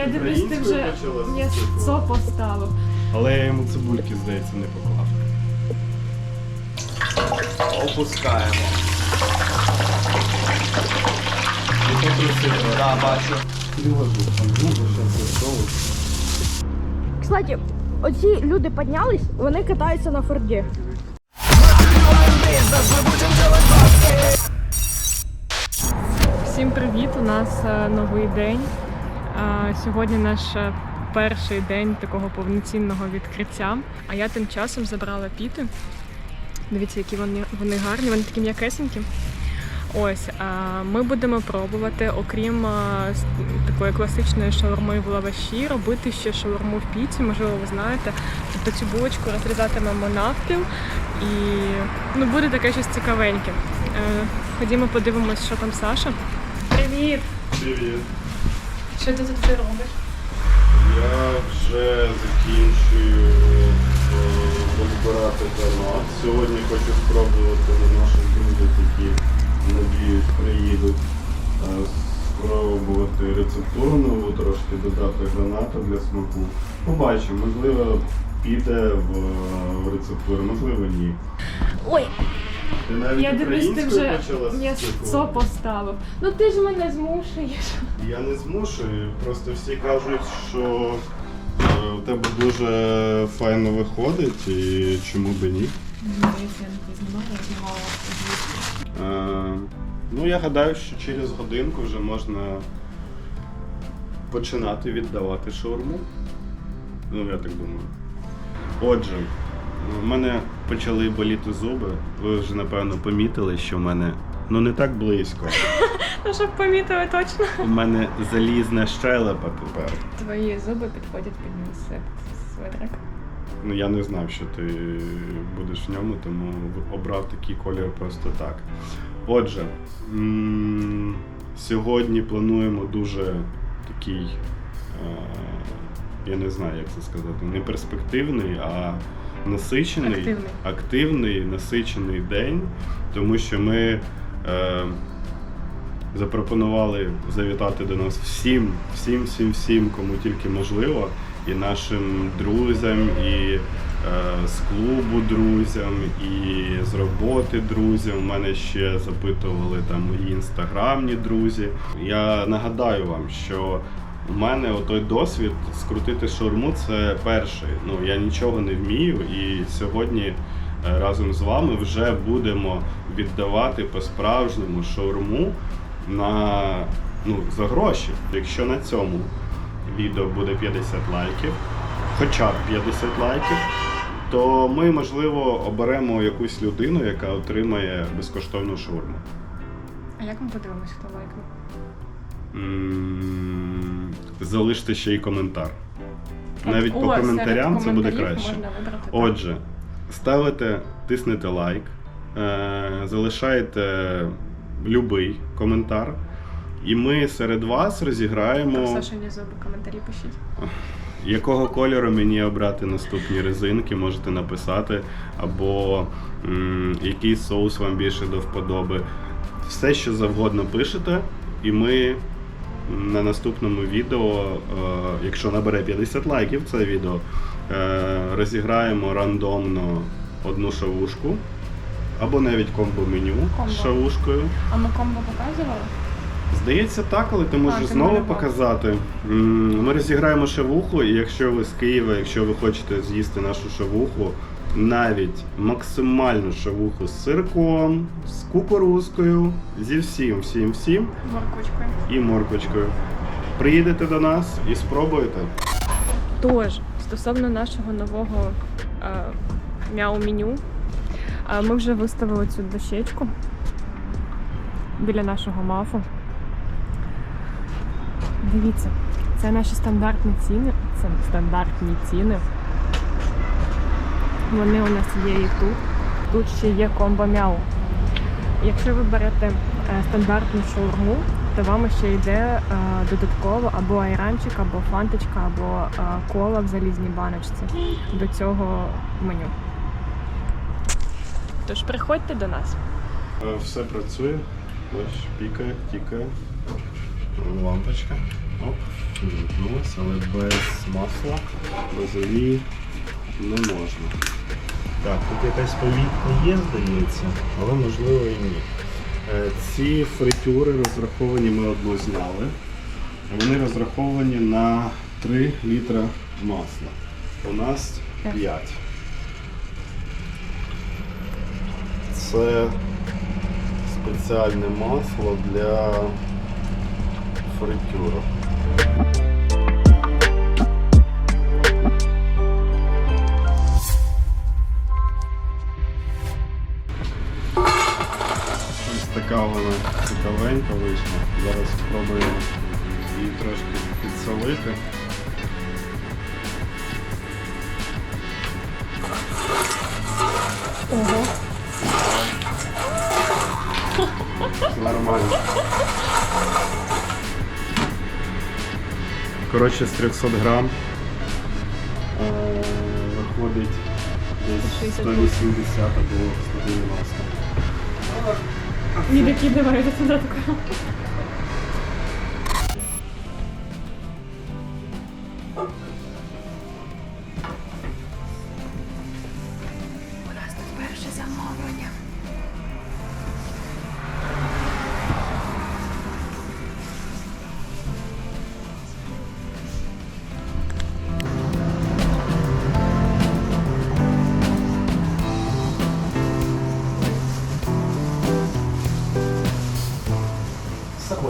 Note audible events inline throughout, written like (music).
Я дивлюсь, ти вже м'ясо поставив. Але я йому цибульки, здається, не поклав. Опускаємо. Красиво. Да, бачу. Кстати, оці люди піднялись, вони катаються на форді. Всім привіт! У нас е, новий день. Сьогодні наш е, перший день такого повноцінного відкриття. А я тим часом забрала піти. Дивіться, які вони, вони гарні, вони такі м'якесенькі. Ось ми будемо пробувати, окрім такої класичної шаурми в лаваші, робити ще шаурму в піці. Можливо, ви знаєте. Тобто цю булочку розрізатимемо навпіл і ну, буде таке щось цікавеньке. Е, Ходімо, подивимось, що там Саша. Привіт! Привіт. Що ти тут все робиш? Я вже закінчую е, розбирати донат. Сьогодні хочу спробувати на наших друзів, які надіюсь приїдуть. е, Спробувати рецептуру нову, трошки додати гранату для смаку. Побачимо, можливо, піде в, в рецептуру, можливо, ні. Ой, Ти навіть Я дивлюсь, ти вже почала м'ясо поставив. Ну ти ж мене змушуєш. Я не змушую, просто всі кажуть, що е, у тебе дуже файно виходить і чому би ні. Е, ну, я гадаю, що через годинку вже можна починати віддавати шаурму. Ну, я так думаю. Отже, у мене почали боліти зуби. Ви вже напевно помітили, що в мене ну не так близько. (laughs) Ну, щоб помітили точно. У мене залізна щелепа тепер. Твої зуби підходять під мій свит- Ну я не знав, що ти будеш в ньому, тому обрав такий колір просто так. Отже, м, сьогодні плануємо дуже такий, е, я не знаю, як це сказати, не перспективний, а насичений, Активний. активний насичений день, тому що ми. Е, запропонували завітати до нас всім, всім, всім, всім, кому тільки можливо, і нашим друзям, і е, з клубу друзям, і з роботи друзям. У мене ще запитували там мої інстаграмні друзі. Я нагадаю вам, що у мене отой досвід скрутити шаурму це перший. Ну я нічого не вмію, і сьогодні е, разом з вами вже будемо віддавати по-справжньому шаурму на ну, за гроші. Якщо на цьому відео буде 50 лайків, хоча б 50 лайків, то ми, можливо, оберемо якусь людину, яка отримає безкоштовну шаурму. А як ми подивимось, хто лайкнув? Залиште ще й коментар. Навіть о, по коментарям це буде краще. Отже, ставите, тиснете лайк, е, залишаєте любий коментар, і ми серед вас розіграємо, Сашині зуби коментарі пишіть. якого кольору мені обрати наступні резинки, можете написати, або м, який соус вам більше до вподоби. Все, що завгодно пишете, і ми на наступному відео, е, якщо набере 50 лайків це відео, е, розіграємо рандомно одну шавушку. Або навіть комбо-меню Комбо. з шавушкою. А ми комбо показували? Здається, так, але ти можеш ти знову малював. показати. Ми розіграємо шавуху, і якщо ви з Києва, якщо ви хочете з'їсти нашу шавуху, навіть максимальну шавуху з сирком, з кукурузкою, зі всім, всім, всім Моркочкою. і морквочкою. Приїдете до нас і спробуєте. Тож, стосовно нашого нового е, мяу-меню, е, ми вже виставили цю дощечку біля нашого мафу. Дивіться, це наші стандартні ціни. Це стандартні ціни. Вони у нас є і тут. Тут ще є комбо мяу. Якщо ви берете е, стандартну шаурму, то вам ще йде е, додатково або айранчик, або фанточка, або е, кола в залізній баночці до цього меню. Тож приходьте до нас. Все працює. Ось, пікає, тікає. Лампочка. Оп, вимкнулася, але без масла, без олії не можна. Так, тут якась помітка є, здається, але можливо і ні. Е, Ці фритюри розраховані, ми одну зняли. Вони розраховані на 3 літра масла. У нас 5. Це спеціальне масло для фритюру. Ось така вона цікавенька вийшла. Зараз спробуємо її трошки підсолити. Ого. Нормально. Коротше, з 300 грам е, виходить десь 180 або 190. Не докидывай туди таке. С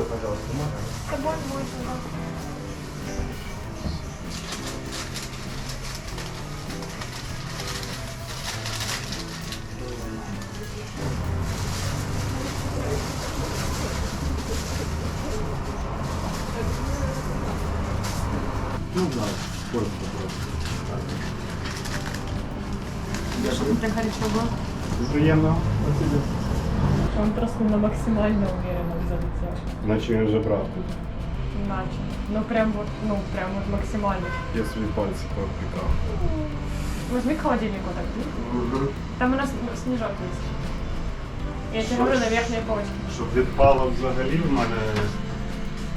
собой, пожалуйста, можно? С собой можно. Ну да, коротко просто. Щоб не прихарі Спасибо. Он просто на максимально уверенно залетел. Наче він вже брав тут. Иначе. Ну прям вот, ну прям вот максимально. Я свої пальці повпікав. Возьми к холодильнику так. Там у нас ну, снежок есть. Я тебе Что говорю ж? на верхней полочке. Щоб відпало взагалі в мене.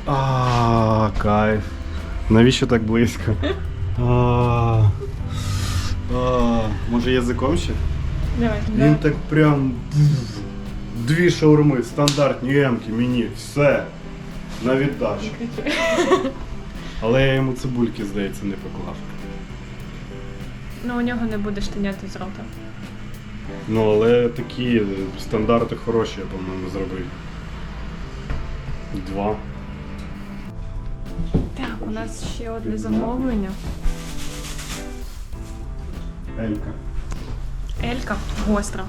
А, кайф. Навіщо так близько? А, а, може язиком ще? Давай. Він так прям. Дві шаурми, стандартні емки, мені, все. На віддачу. Але я йому цибульки, здається, не поклав. Ну у нього не буде штиняти з рота. Ну, але такі стандарти хороші, я, по-моєму, зробив. Два. Так, у нас ще одне замовлення. Елька. Елька гостра.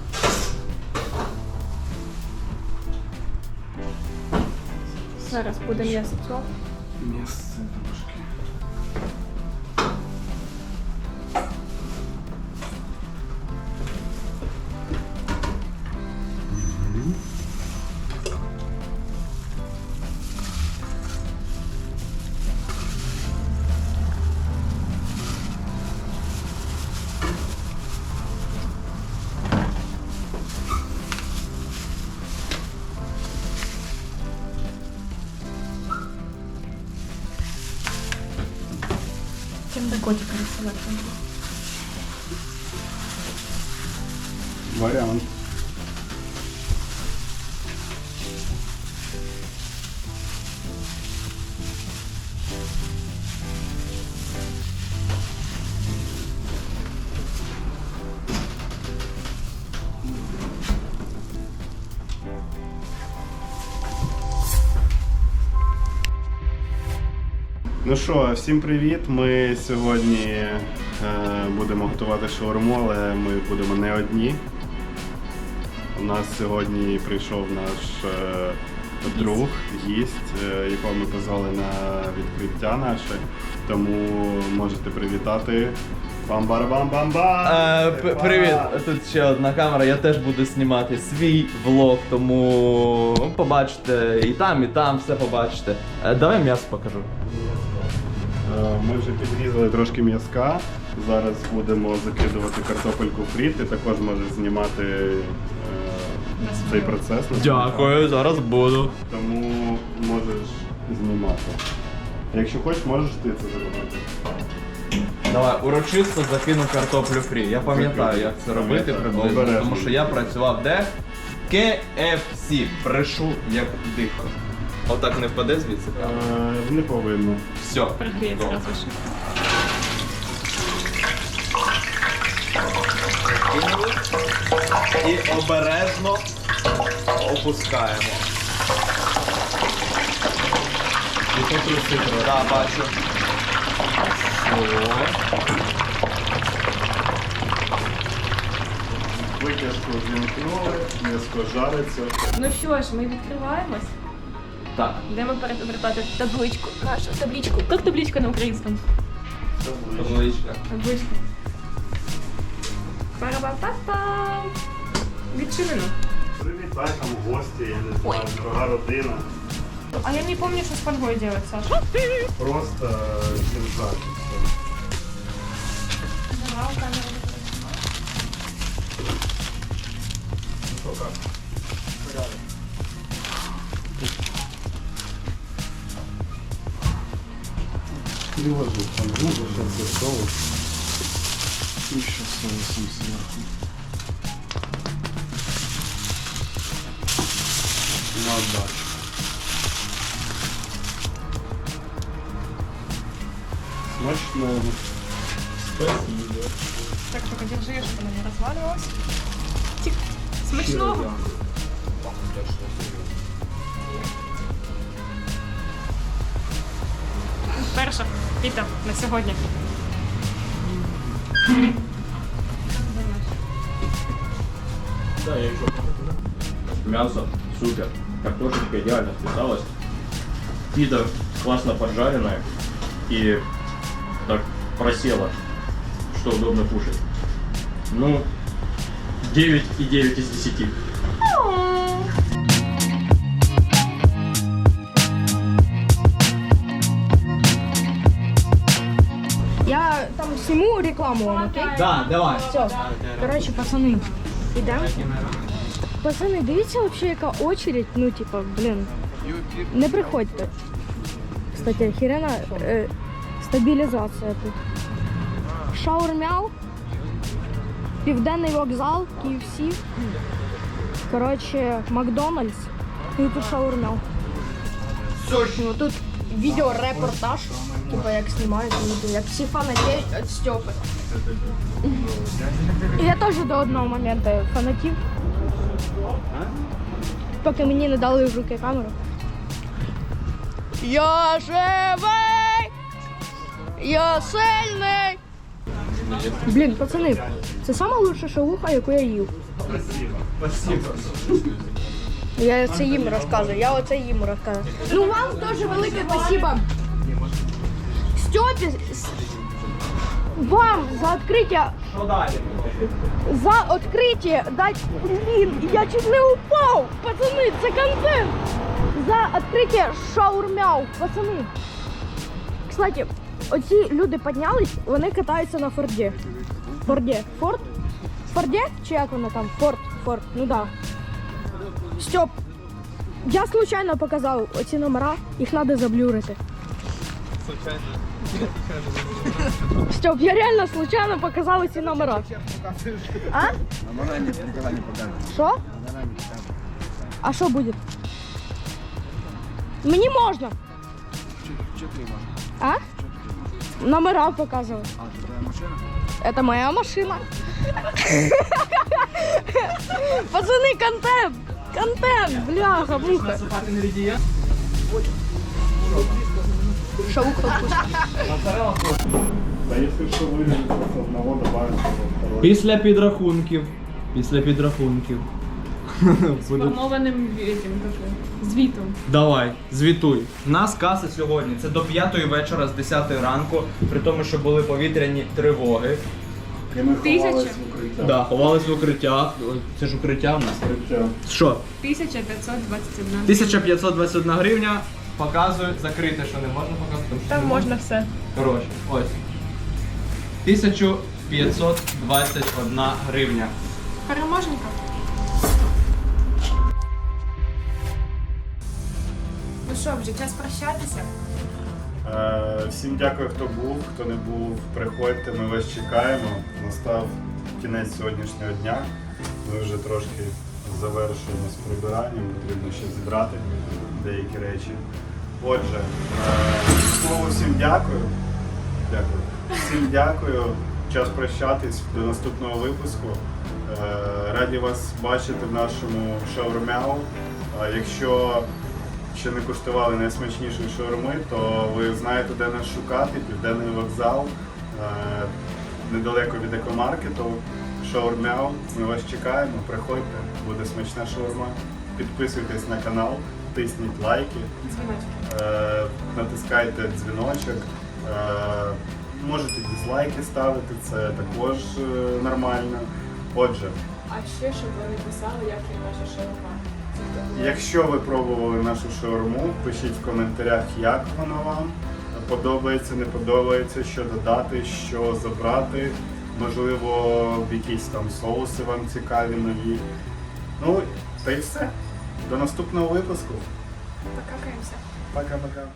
Зараз буде м'ясо. Місце котика рисовать. Варіант. Ну що, всім привіт. Ми сьогодні е, будемо готувати шаурму, але ми будемо не одні. У нас сьогодні прийшов наш е, друг, гість, е, якого ми позвали на відкриття наше. Тому можете привітати. бам бар бам бам бам Е, п- привіт, тут ще одна камера. Я теж буду знімати свій влог, тому побачите і там, і там все побачите. Е, давай м'ясо покажу. Е, Ми вже підрізали трошки м'язка. Зараз будемо закидувати картопельку фрі. Ти також можеш знімати е, цей процес. Дякую, зараз буду. Тому можеш знімати. Якщо хочеш, можеш ти це зробити. Давай, урочисто закину картоплю фрі. Я пам'ятаю, як це робити приблизно, Обережно. тому що я працював де? KFC. Брешу як дико. Отак не впаде звідси? Е, не повинно. Все. Прогріється розвише. І обережно опускаємо. І потрусити. Так, бачу. Витяжку вімкнули, м'яско жариться. Ну що ж, ми відкриваємось. Так. Йдемо перевертати табличку. Нашу табличку. Як табличка на українському? Табличка. Відчинено. Привітай там гості, я не знаю, Ой. дорога родина. А я не помню, що з фольгою делать, Саша. Просто зіржати. Приложу, там губы сейчас соус. Еще соусом сверху. На отдачу. Смачно. Спасибо. Так, только держи, чтобы она не разваливалась. Тик. Смачного. Перша піта на сьогодні. Мясо супер. Картошечка идеально вписалась. Пида классно поджаренная и так просела, что удобно кушать. Ну, 9 и 9 из 10. Сниму рекламу вам, окей? Да, давай. Все. Короче, пацани, ідемо. Пацани, дивіться вообще, яка очередь, ну типа, блін. Не приходьте. Кстати, охерена е, стабілізація тут. Шаурмяу. Південний вокзал, KFC. Коротше, Макдональдс. І тут шаурмяу. Ну, тут відеорепортаж, типа як знімають, люди, як всі фанатіють від Степи. Я теж до одного моменту фанатів. Поки мені не дали в руки камеру. Я живий! Я сильний! Блін, пацани, це лучша шавуха, яку я їв. Спасибо. Я це їм розказую, я оце їм розказую. Ну вам теж велике спасибо. Степі, с- вам за відкриття Що далі? за відкриття дать блін, я чуть не упав. Пацани, це контент. За відкриття шаурмяу, пацани. Кстати, оці люди піднялись, вони катаються на Форді. Форді. Форд? Форді? Чи як воно там? Форд, Форд, ну да. Стьоп, я случайно показав оці номера, їх треба заблюрити. Стьоп, я реально случайно показав ці номера. А? Що? А що буде? Мені можна. А? Номера показывают. А, это твоя машина? Это моя машина. (laughs) Пацаны, контент! Контент! Бляха, муха. С одного, добавим второй. Після підрахунків. Після підрахунків. Этим, как, звітом. Давай, звітуй. У нас каса сьогодні. Це до 5 вечора з 10 ранку, при тому, що були повітряні тривоги. І ми Тисяча? ховались в укриття. Да, ховались в укриття. Це ж укриття в нас. Укриття. Що? 1521. 1521 гривня. Показую, закрите, що не можна тому що Там не можна все. Коротше, ось. 1521 гривня. Переможника. Ну що, вже час прощатися? Е, Всім дякую, хто був, хто не був. Приходьте, ми вас чекаємо. Настав кінець сьогоднішнього дня. Ми вже трошки завершуємо з прибиранням, потрібно ще зібрати деякі речі. Отже, е, знову всім дякую. Дякую. Всім дякую. Час прощатись до наступного випуску. Е, Раді вас бачити в нашому шаурмяу. Якщо ще не куштували найсмачнішої шаурми, то ви знаєте, де нас шукати. Південний вокзал, е, недалеко від екомаркету. Шаурмяу. Ми вас чекаємо. Приходьте, буде смачна шаурма. Підписуйтесь на канал, тисніть лайки, е, натискайте дзвіночок. Е, можете дизлайки ставити, це також е, нормально. Отже, А ще щоб ви написали, як є наша шаурма. Якщо ви пробували нашу шаурму, пишіть в коментарях, як вона вам подобається, не подобається, що додати, що забрати. Можливо, якісь там соуси вам цікаві нові. Ну, та й все. До наступного випуску. Покакаємося. Пока-пока.